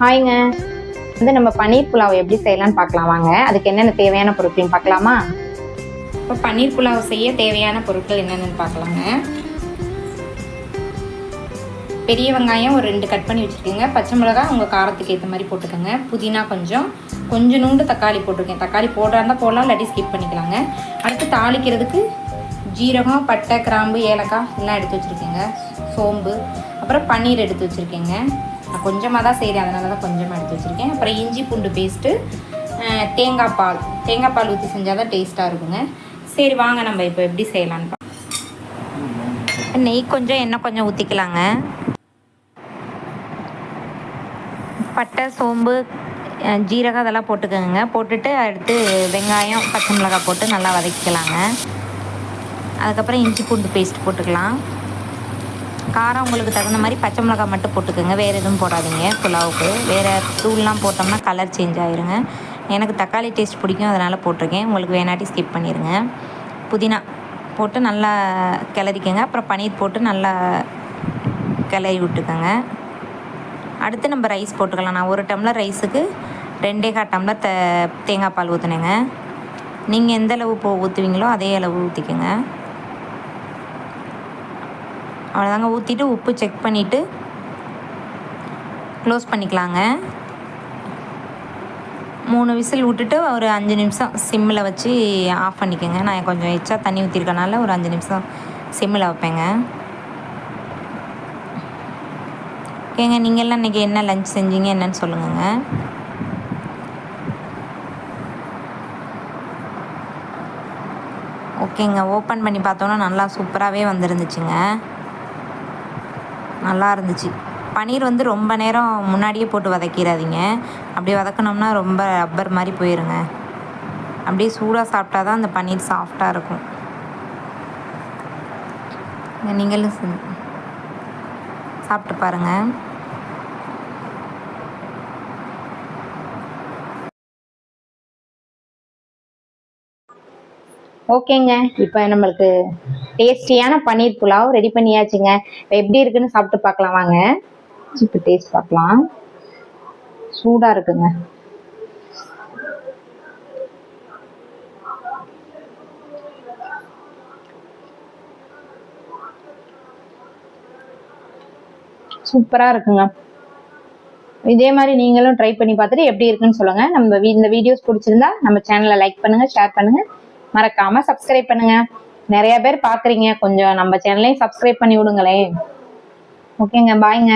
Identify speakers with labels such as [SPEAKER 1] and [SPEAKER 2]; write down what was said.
[SPEAKER 1] ஹாய்ங்க. வந்து நம்ம பன்னீர் புலாவ் எப்படி செய்யலாம்னு பார்க்கலாம். வாங்க. அதுக்கு என்னென்ன தேவையான பொருட்கள்னு பார்க்கலாமா? இப்போ பன்னீர் புலாவ் செய்ய தேவையான பொருட்கள் என்னென்னு பார்க்கலாங்க. பெரிய வெங்காயம் ஒரு ரெண்டு கட் பண்ணி வச்சுருக்கேங்க. பச்சை மிளகாய் உங்கள் காரத்துக்கு ஏற்ற மாதிரி போட்டுக்கோங்க. புதினா கொஞ்சம். கொஞ்சம் நூண்டு தக்காளி போட்டிருக்கேன். தக்காளி போடுறா இருந்தால் போடலாம் இல்லாட்டி ஸ்கிப் பண்ணிக்கலாங்க. அடுத்து தாளிக்கிறதுக்கு ஜீரகம் பட்டை கிராம்பு ஏலக்காய் எல்லாம் எடுத்து வச்சுருக்கேங்க. சோம்பு அப்புறம் பன்னீர் எடுத்து வச்சுருக்கேங்க. நான் கொஞ்சமாக தான் செய்கிறேன் அதனால தான் கொஞ்சமாக எடுத்து வச்சுருக்கேன். அப்புறம் இஞ்சி பூண்டு பேஸ்ட்டு தேங்காய் பால். தேங்காய் பால் ஊற்றி செஞ்சால் தான் டேஸ்ட்டாக இருக்குங்க. சரி வாங்க நம்ம இப்போ எப்படி செய்யலான்னு நெய் கொஞ்சம் எண்ணெய் கொஞ்சம் ஊற்றிக்கலாங்க பட்டை சோம்பு ஜீரகம் அதெல்லாம் போட்டுக்கோங்க. போட்டுட்டு அடுத்து வெங்காயம் பச்சை மிளகாய் போட்டு நல்லா வதக்கிக்கலாங்க. அதுக்கப்புறம் இஞ்சி பூண்டு பேஸ்ட் போட்டுக்கலாம். காரம் உங்களுக்கு தகுந்த மாதிரி பச்சை மிளகாய் மட்டும் போட்டுக்கோங்க. வேறு எதுவும் போடாதீங்க. புலாவுக்கு. வேறு தூள்லாம் போட்டோம்னா கலர் சேஞ்ச் ஆயிருங்க. எனக்கு தக்காளி டேஸ்ட் பிடிக்கும் அதனால் போட்டிருக்கேன். உங்களுக்கு வேணாட்டி ஸ்கிப் பண்ணிடுங்க புதினா போட்டு நல்லா கிளறிக்கங்க. அப்புறம் பன்னீர் போட்டு நல்லா கிளறி விட்டுக்கோங்க. அடுத்து நம்ம ரைஸ் போட்டுக்கலாம். நான் ஒரு டம்ளர் ரைஸுக்கு ரெண்டே கால் டம்ளர் த தேங்காய் பால் ஊற்றுனேங்க நீங்கள் எந்த அளவு போ ஊற்றுவீங்களோ அதே அளவு ஊற்றிக்கோங்க அவ்வளோதாங்க ஊற்றிட்டு உப்பு செக் பண்ணிவிட்டு க்ளோஸ் பண்ணிக்கலாங்க. மூணு விசில் விட்டுட்டு ஒரு அஞ்சு நிமிஷம் சிம்மில் வச்சு ஆஃப் பண்ணிக்கோங்க. நான் கொஞ்சம் எச்சா தண்ணி ஊற்றிருக்கனால ஒரு அஞ்சு நிமிஷம் சிம்மில் வைப்பேங்க. ஓகேங்க நீங்கள்லாம் இன்றைக்கி என்ன லஞ்ச் செஞ்சீங்க? என்னன்னு சொல்லுங்கங்க. ஓகேங்க. ஓப்பன் பண்ணி பார்த்தோன்னா நல்லா சூப்பராகவே வந்துருந்துச்சுங்க. நல்லா இருந்துச்சு பன்னீர் வந்து ரொம்ப நேரம் முன்னாடியே போட்டு வதக்கிடாதீங்க அப்படி வதக்கினோம்னா ரொம்ப ரப்பர் மாதிரி போயிருங்க. அப்படியே சூடாக சாப்பிட்டா தான் அந்த பன்னீர் சாஃப்டாக இருக்கும். நீங்களும் சாப்பிட்டு பாருங்கள் ஓகேங்க. இப்போ நம்மளுக்கு டேஸ்டியான பன்னீர் புலாவ் ரெடி பண்ணியாச்சுங்க. எப்படி இருக்குன்னு சாப்பிட்டு பார்க்கலாம் வாங்க. இப்போ டேஸ்ட் பார்க்கலாம். சூடாக இருக்குங்க. சூப்பராக இருக்குங்க. இதே மாதிரி நீங்களும் ட்ரை பண்ணி பார்த்துட்டு எப்படி இருக்குன்னு சொல்லுங்க. நம்ம இந்த வீடியோஸ் பிடிச்சிருந்தா நம்ம சேனலை லைக் பண்ணுங்க ஷேர் பண்ணுங்க. மறக்காம சப்ஸ்கிரைப் பண்ணுங்க. நிறைய பேர் பாக்குறீங்க. கொஞ்சம் நம்ம சேனலையும் சப்ஸ்கிரைப் பண்ணி விடுங்களேன். ஓகேங்க பாய்ங்க